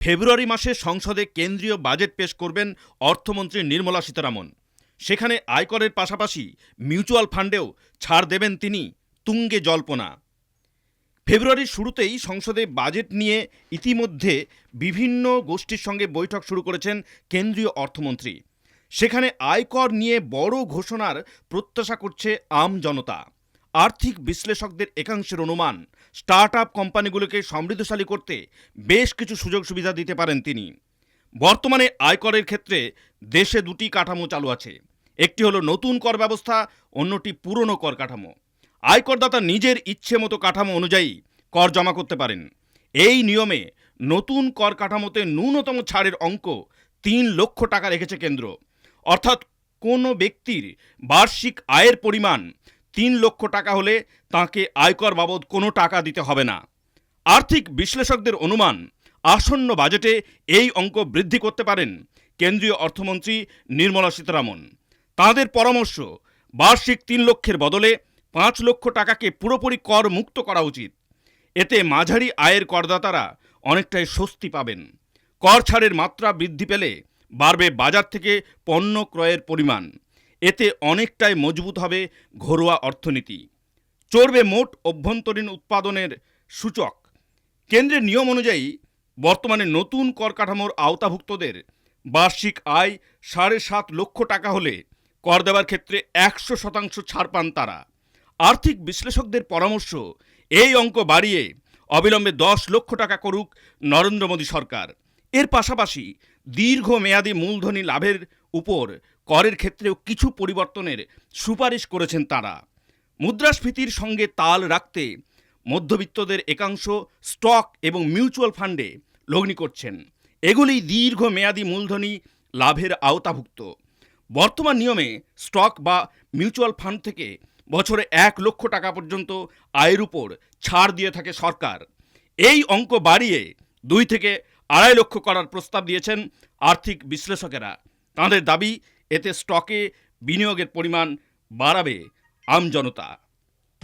ফেব্রুয়ারি মাসে সংসদে কেন্দ্রীয় বাজেট পেশ করবেন অর্থমন্ত্রী নির্মলা সীতারামন। সেখানে আয়করের পাশাপাশি মিউচুয়াল ফান্ডেও ছাড় দেবেন তিনি তুঙ্গে জল্পনা। ফেব্রুয়ারির শুরুতেই সংসদে বাজেট নিয়ে ইতিমধ্যে বিভিন্ন গোষ্ঠীর সঙ্গে বৈঠক শুরু করেছেন কেন্দ্রীয় অর্থমন্ত্রী। সেখানে আয়কর নিয়ে বড় ঘোষণার প্রত্যাশা করছে আম জনতা। আর্থিক বিশ্লেষকদের একাংশের অনুমান স্টার্ট আপ কোম্পানিগুলোকে সমৃদ্ধশালী করতে বেশ কিছু সুযোগ সুবিধা দিতে পারেন তিনি। বর্তমানে আয়করের ক্ষেত্রে দেশে দুটি কাঠামো চালু আছে। একটি হলো নতুন কর ব্যবস্থা, অন্যটি পুরনো কর কাঠামো। আয়করদাতা নিজের ইচ্ছে মতো কাঠামো অনুযায়ী কর জমা করতে পারেন। এই নিয়মে নতুন কর কাঠামোতে ন্যূনতম ছাড়ের অঙ্ক তিন লক্ষ টাকা রেখেছে কেন্দ্র। অর্থাৎ কোনো ব্যক্তির বার্ষিক আয়ের পরিমাণ তিন লক্ষ টাকা হলে তাকে আয়কর বাবদ কোনো টাকা দিতে হবে না। আর্থিক বিশ্লেষকদের অনুমান, আসন্ন বাজেটে এই অঙ্ক বৃদ্ধি করতে পারেন কেন্দ্রীয় অর্থমন্ত্রী নির্মলা সীতারামন। তাঁদের পরামর্শ, বার্ষিক তিন লক্ষের বদলে পাঁচ লক্ষ টাকাকে পুরোপুরি কর মুক্ত করা উচিত। এতে মাঝারি আয়ের করদাতারা অনেকটাই স্বস্তি পাবেন। কর ছাড়ের মাত্রা বৃদ্ধি পেলে বাড়বে বাজার থেকে পণ্য ক্রয়ের পরিমাণ। এতে অনেকটাই মজবুত হবে ঘরোয়া অর্থনীতি। চড়বে মোট অভ্যন্তরীণ উৎপাদনের সূচক। কেন্দ্রের নিয়ম অনুযায়ী বর্তমানে নতুন কর কাঠামোর আওতাভুক্তদের বার্ষিক আয় সাড়ে সাত লক্ষ টাকা হলে কর দেওয়ার ক্ষেত্রে একশো শতাংশ ছাড় পান তারা। আর্থিক বিশ্লেষকদের পরামর্শ, এই অঙ্ক বাড়িয়ে অবিলম্বে দশ লক্ষ টাকা করুক নরেন্দ্র মোদী সরকার। এর পাশাপাশি দীর্ঘমেয়াদী মূলধনী লাভের উপর করের ক্ষেত্রেও কিছু পরিবর্তনের সুপারিশ করেছেন তারা। মুদ্রাস্ফীতির সঙ্গে তাল রাখতে মধ্যবিত্তদের একাংশ স্টক এবং মিউচুয়াল ফান্ডে লগ্নি করছেন। এগুলি দীর্ঘমেয়াদী মূলধনী লাভের আওতাভুক্ত। বর্তমান নিয়মে স্টক বা মিউচুয়াল ফান্ড থেকে বছরে এক লক্ষ টাকা পর্যন্ত আয়ের উপর ছাড় দিয়ে থাকে সরকার। এই অঙ্ক বাড়িয়ে দুই থেকে আড়াই লক্ষ করার প্রস্তাব দিয়েছেন আর্থিক বিশ্লেষকেরা। তাঁদের দাবি, এতে স্টকে বিনিয়োগের পরিমাণ বাড়াবে আমজনতা